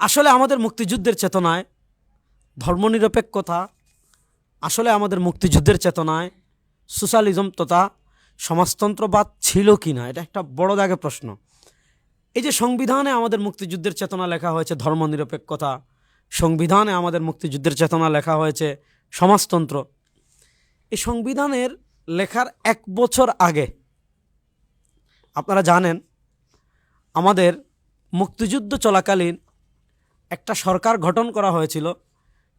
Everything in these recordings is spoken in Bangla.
আসলে আমাদের মুক্তিযুদ্ধের চেতনায়, ধর্মনিরপেক্ষতা, আসলে আমাদের মুক্তিযুদ্ধের চেতনায়, সোশ্যালিজম তথা সমাজতন্ত্রবাদ ছিল কি না? এটা একটা বড় দাগে প্রশ্ন। এই যে সংবিধানে আমাদের মুক্তিযুদ্ধের চেতনা লেখা হয়েছে ধর্মনিরপেক্ষতা, সংবিধানে আমাদের মুক্তিযুদ্ধের চেতনা লেখা হয়েছে সমাজতন্ত্র। এই সংবিধানের লেখার এক বছর আগে, আপনারা জানেন, আমাদের মুক্তিযুদ্ধ চলাকালীন একটা সরকার গঠন করা হয়েছিল,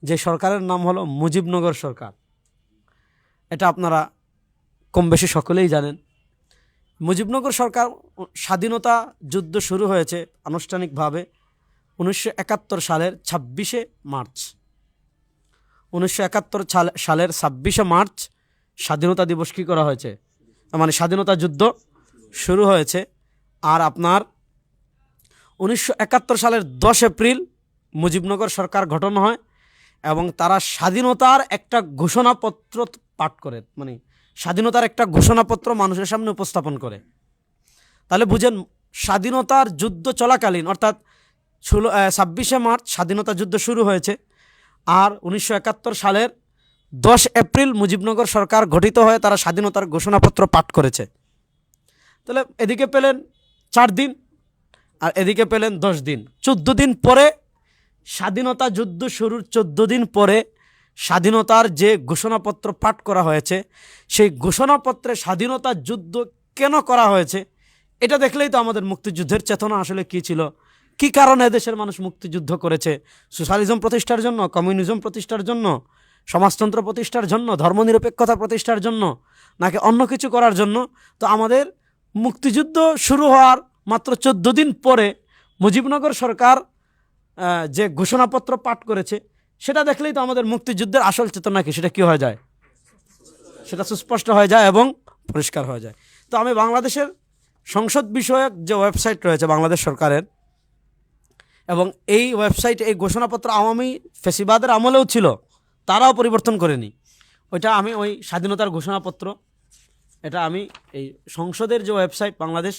যে সরকারের নাম হলো মুজিবনগর সরকার। এটা আপনারা কম বেশি সকলেই জানেন। মুজিবনগর সরকার স্বাধীনতা যুদ্ধ শুরু হয়েছে আনুষ্ঠানিকভাবে উনিশশো একাত্তর সালের ছাব্বিশে মার্চ। উনিশশো একাত্তর সালের ছাব্বিশে মার্চ স্বাধীনতা দিবস কী করা হয়েছে? মানে স্বাধীনতা যুদ্ধ শুরু হয়েছে। আর আপনার উনিশশো একাত্তর সালের দশ এপ্রিল মুজিবনগর সরকার গঠন হয় এবং তারা স্বাধীনতার একটা ঘোষণাপত্র পাঠ করে মানে স্বাধীনতার একটা ঘোষণাপত্র মানুষের সামনে উপস্থাপন করে। তাহলে বুঝেন, স্বাধীনতার যুদ্ধ চলাকালীন, অর্থাৎ ষোলো ছাব্বিশে মার্চ স্বাধীনতা যুদ্ধ শুরু হয়েছে আর উনিশশো একাত্তর সালের দশ এপ্রিল মুজিবনগর সরকার গঠিত হয়ে তারা স্বাধীনতার ঘোষণাপত্র পাঠ করেছে। তাহলে এদিকে পেলেন চার দিন আর এদিকে পেলেন দশ দিন। চোদ্দ দিন পরে স্বাধীনতা যুদ্ধ শুরুর চোদ্দ দিন পরে স্বাধীনতার যে ঘোষণাপত্র পাঠ করা হয়েছে, সেই ঘোষণাপত্রে স্বাধীনতা যুদ্ধ কেন করা হয়েছে, এটা দেখলেই তো আমাদের মুক্তিযুদ্ধের চেতনা আসলে কী ছিল? কি কারণে দেশের মানুষ মুক্তিযুদ্ধ করেছে? সোশ্যালিজম প্রতিষ্ঠার জন্য, কমিউনিজম প্রতিষ্ঠার জন্য, সমাজতন্ত্র প্রতিষ্ঠার জন্য, ধর্মনিরপেক্ষতা প্রতিষ্ঠার জন্য, নাকি অন্য কিছু করার জন্য? তো আমাদের মুক্তিযুদ্ধ শুরু হওয়ার মাত্র চোদ্দ দিন পরে মুজিবনগর সরকার যে ঘোষণাপত্র পাঠ করেছে, সেটা দেখলেই তো আমাদের মুক্তিযুদ্ধের আসল চেতনা কি, সেটা কি হয়ে যায়? সেটা সুস্পষ্ট হয়ে যায় এবং পরিষ্কার হয়ে যায়। তো আমি বাংলাদেশের সংসদ বিষয়ক যে ওয়েবসাইট রয়েছে বাংলাদেশ সরকারের, এবং এই ওয়েবসাইটে, এই ঘোষণাপত্র আওয়ামী ফেসিবাদের আমলেও ছিল, তারাও পরিবর্তন করেনি। ওইটা আমি ওই স্বাধীনতার ঘোষণাপত্র, এটা আমি এই সংসদের যে ওয়েবসাইট বাংলাদেশ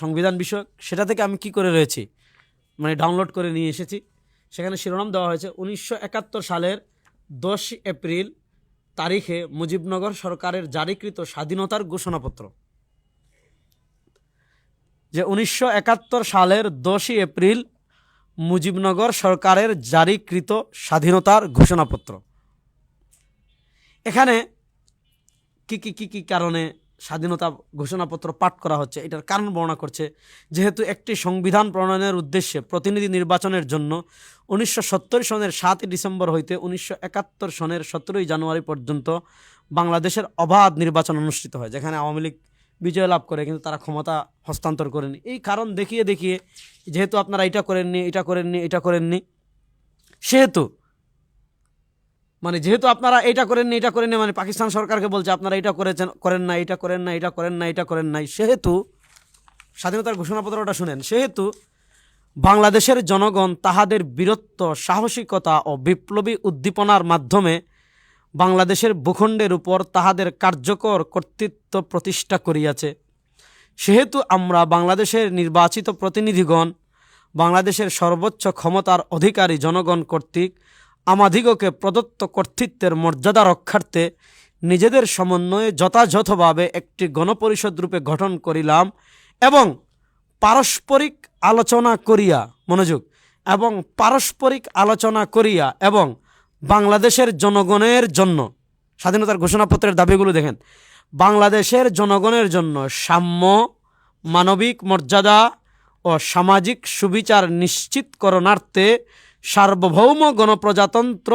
সংবিধান বিষয়ক, সেটা থেকে আমি কি করে রয়েছি? মানে ডাউনলোড করে নিয়ে এসেছি। সেখানে শিরোনাম দেওয়া হয়েছে, উনিশশো একাত্তর সালের দশ এপ্রিল তারিখে মুজিবনগর সরকারের জারিকৃত স্বাধীনতার ঘোষণাপত্র। যে উনিশশো একাত্তর সালের দশই এপ্রিল মুজিবনগর সরকারের জারিকৃত স্বাধীনতার ঘোষণাপত্র। এখানে কি কি কি কি কারণে স্বাধীনতা ঘোষণাপত্র পাঠ করা হচ্ছে, এটার কারণ বর্ণনা করছে, যেহেতু একটি সংবিধান প্রণয়নের উদ্দেশ্যে প্রতিনিধি নির্বাচনের জন্য উনিশশো সত্তর সনের সাতই ডিসেম্বর হইতে উনিশশো একাত্তর সনের সতেরোই জানুয়ারি পর্যন্ত বাংলাদেশের অবাধ নির্বাচন অনুষ্ঠিত হয়, যেখানে আওয়ামী লীগ বিজয় লাভ করে, কিন্তু তারা ক্ষমতা হস্তান্তর করেনি। এই কারণ দেখিয়ে দেখিয়ে, যেহেতু আপনারা এটা করেননি এটা করেননি এটা করেননি, সেহেতু মানে যেহেতু আপনারা এটা করেননি এটা করেননি মানে পাকিস্তান সরকারকে বলছে, আপনারা এটা করেছেন, করেন না এটা করেন না এটা করেন না এটা করেন নাই। সেহেতু, স্বাধীনতার ঘোষণাপত্রটা শুনেন, সেহেতু বাংলাদেশের জনগণ তাহাদের বীরত্ব, সাহসিকতা ও বিপ্লবী উদ্দীপনার মাধ্যমে বাংলাদেশের ভূখণ্ডের উপর তাহাদের কার্যকর কর্তৃত্ব প্রতিষ্ঠা করিয়াছে। সেহেতু আমরা বাংলাদেশের নির্বাচিত প্রতিনিধিগণ, বাংলাদেশের সর্বোচ্চ ক্ষমতার অধিকারী জনগণ কর্তৃক আমাদিগকে প্রদত্ত কর্তৃত্বের মর্যাদা রক্ষার্থে নিজেদের সমন্বয়ে যথাযথভাবে একটি গণপরিষদ রূপে গঠন করিলাম এবং পারস্পরিক আলোচনা করিয়া, মনোযোগ, এবং পারস্পরিক আলোচনা করিয়া এবং বাংলাদেশের জনগণের জন্য স্বাধীনতার ঘোষণাপত্রের দাবিগুলো দেখেন, বাংলাদেশের জনগণের জন্য সাম্য, মানবিক মর্যাদা ও সামাজিক সুবিচার নিশ্চিতকরণার্থে সার্বভৌম গণপ্রজাতন্ত্র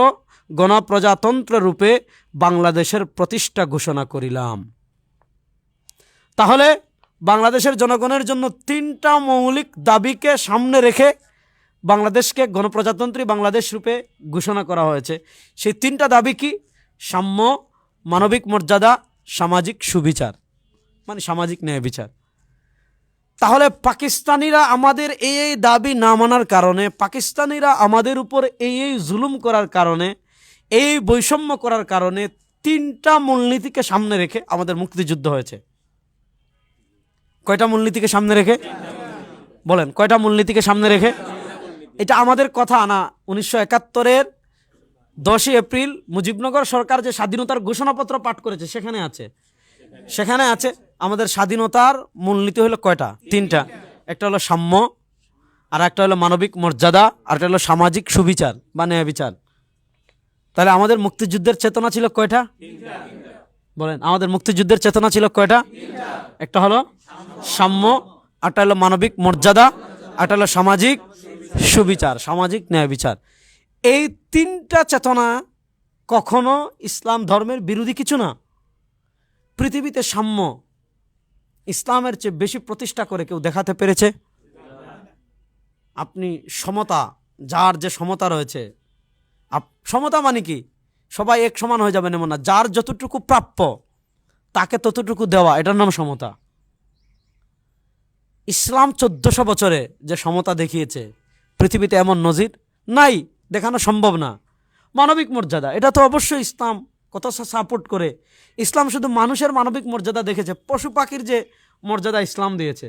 গণপ্রজাতন্ত্র রূপে বাংলাদেশের প্রতিষ্ঠা ঘোষণা করিলাম। তাহলে বাংলাদেশের জনগণের জন্য তিনটা মৌলিক দাবিকে সামনে রেখে বাংলাদেশকে গণপ্রজাতন্ত্রী বাংলাদেশ রূপে ঘোষণা করা হয়েছে। সেই তিনটা দাবি কি? সাম্য, মানবিক মর্যাদা, সামাজিক সুবিচার। মানে সামাজিক ন্যায় বিচার তাহলে পাকিস্তানিরা আমাদের এই এই দাবি না মানার কারণে, পাকিস্তানিরা আমাদের উপর এই এই জুলুম করার কারণে, এই বৈষম্য করার কারণে তিনটা মূলনীতিকে সামনে রেখে আমাদের মুক্তিযুদ্ধ হয়েছে। কয়টা মূলনীতিকে সামনে রেখে? বলেন, কয়টা মূলনীতিকে সামনে রেখে? এটা আমাদের কথা না। উনিশশো একাত্তরের দশই এপ্রিল মুজিবনগর সরকার যে স্বাধীনতার ঘোষণাপত্র পাঠ করেছে, সেখানে আছে। সেখানে আছে আমাদের স্বাধীনতার মূলনীতি হলো কয়টা? তিনটা। একটা হলো সাম্য, আর একটা হলো মানবিক মর্যাদা, আর একটা হলো সামাজিক সুবিচার বা ন্যায় বিচার। তাহলে আমাদের মুক্তিযুদ্ধের চেতনা ছিল কয়টা? বলেন, আমাদের মুক্তিযুদ্ধের চেতনা ছিল কয়টা? একটা হলো সাম্য আরটা হলো মানবিক মর্যাদা একটা হলো সামাজিক সুবিচার, সামাজিক ন্যায় বিচার। এই তিনটা চেতনা কখনো ইসলাম ধর্মের বিরোধী কিছু না। পৃথিবীতে সাম্য ইসলামের চেয়ে বেশি প্রতিষ্ঠা করে কেউ দেখাতে পেরেছে? আপনি সমতা, যার যে সমতা রয়েছে সমতা মানে কি? সবাই এক সমান হয়ে যাবেন এমন না যার যতটুকু প্রাপ্য, তাকে ততটুকু দেওয়া, এটার নাম সমতা। ইসলাম চোদ্দশো বছরে যে সমতা দেখিয়েছে, পৃথিবীতে এমন নজির নাই, দেখানো সম্ভব না। মানবিক মর্যাদা, এটা তো অবশ্যই ইসলাম। কত সাপোর্ট করে। ইসলাম শুধু মানুষের মানবিক মর্যাদা দেখেছে, পশু পাখির যে মর্যাদা ইসলাম দিয়েছে,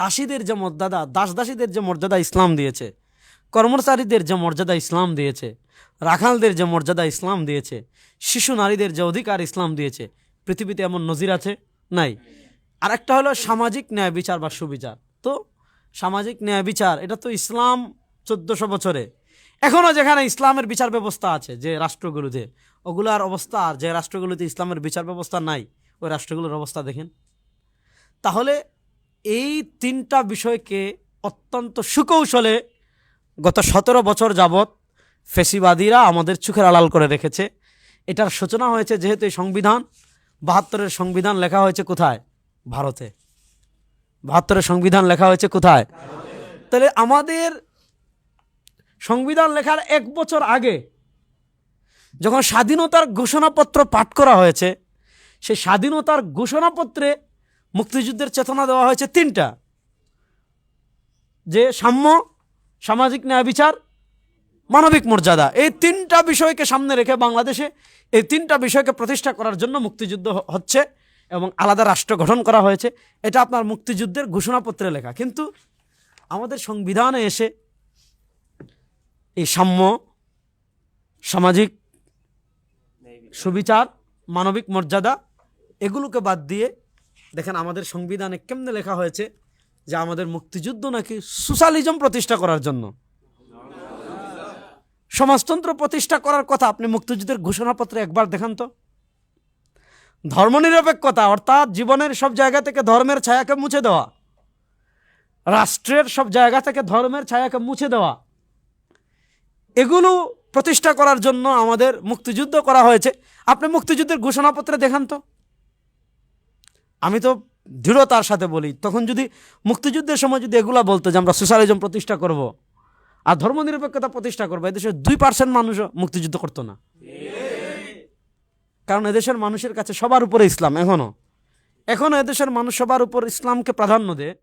দাসীদের যে মর্যাদা দাস দাসীদের যে মর্যাদা ইসলাম দিয়েছে, কর্মচারীদের যে মর্যাদা ইসলাম দিয়েছে, রাখালদের যে মর্যাদা ইসলাম দিয়েছে, শিশু নারীদের যে অধিকার ইসলাম দিয়েছে, পৃথিবীতে এমন নজির আছে? নাই। আর একটা হলো সামাজিক ন্যায় বিচার বা সুবিচার। তো সামাজিক ন্যায় বিচার, এটা তো ইসলাম চোদ্দশো বছরে। এখনও যেখানে ইসলামের বিচার ব্যবস্থা আছে, যে রাষ্ট্রগুলোতে ওগুলার অবস্থা আর যে রাষ্ট্রগুলোতে ইসলামের বিচার ব্যবস্থা নাই, ওই রাষ্ট্রগুলোর অবস্থা দেখেন। তাহলে এই তিনটা বিষয়কে অত্যন্ত সুকৌশলে গত সতেরো বছর যাবৎ ফেসিবাদীরা আমাদের চোখের আড়াল করে রেখেছে। এটার সূচনা হয়েছে যেহেতু এই সংবিধান, বাহাত্তরের সংবিধান লেখা হয়েছে কোথায়? ভারতে। বাহাত্তরের সংবিধান লেখা হয়েছে কোথায়? তাহলে আমাদের সংবিধান লেখার এক বছর আগে যখন স্বাধীনতার ঘোষণাপত্র পাঠ করা হয়েছে, সেই স্বাধীনতার ঘোষণাপত্রে মুক্তিযুদ্ধের চেতনা দেওয়া হয়েছে তিনটা। যে সাম্য, সামাজিক ন্যায় বিচার, মানবিক মর্যাদা। এই তিনটা বিষয়কে সামনে রেখে বাংলাদেশে এই তিনটা বিষয়কে প্রতিষ্ঠা করার জন্য মুক্তিযুদ্ধ হচ্ছে এবং আলাদা রাষ্ট্র গঠন করা হয়েছে। এটা আপনার মুক্তিযুদ্ধের ঘোষণাপত্রে লেখা। কিন্তু আমাদের সংবিধানে এসে এই সাম্য, সামাজিক সুবিচার, মানবিক মর্যাদা, এগুলোকে বাদ দিয়ে দেখেন আমাদের সংবিধানে কেমনে লেখা হয়েছে যে আমাদের মুক্তিযুদ্ধ নাকি সোশ্যালিজম প্রতিষ্ঠা করার জন্য। সমাজতন্ত্র প্রতিষ্ঠা করার কথা আপনি মুক্তিযুদ্ধের ঘোষণাপত্রে একবার দেখান তো। ধর্মনিরপেক্ষতা অর্থাৎ জীবনের সব জায়গা থেকে ধর্মের ছায়াকে মুছে দেওয়া। রাষ্ট্রের সব জায়গা থেকে ধর্মের ছায়াকে মুছে দেওয়া। এগুলো প্রতিষ্ঠা করার জন্য আমাদের মুক্তিযুদ্ধ করা হয়েছে। আপনি মুক্তিযুদ্ধের ঘোষণাপত্রে দেখান তো। আমি তো দৃঢ়তার সাথে বলি, তখন যদি মুক্তিযুদ্ধের সময় যদি এগুলা বলতো যে আমরা সোশ্যালিজম প্রতিষ্ঠা করব আর ধর্মনিরপেক্ষতা প্রতিষ্ঠা করব, এদেশের দুই পার্সেন্ট মানুষও মুক্তিযুদ্ধ করতো না। কারণ এদেশের মানুষের কাছে সবার উপরে ইসলাম এখনও এখনও এদেশের মানুষ সবার উপর ইসলামকে প্রাধান্য দেয়।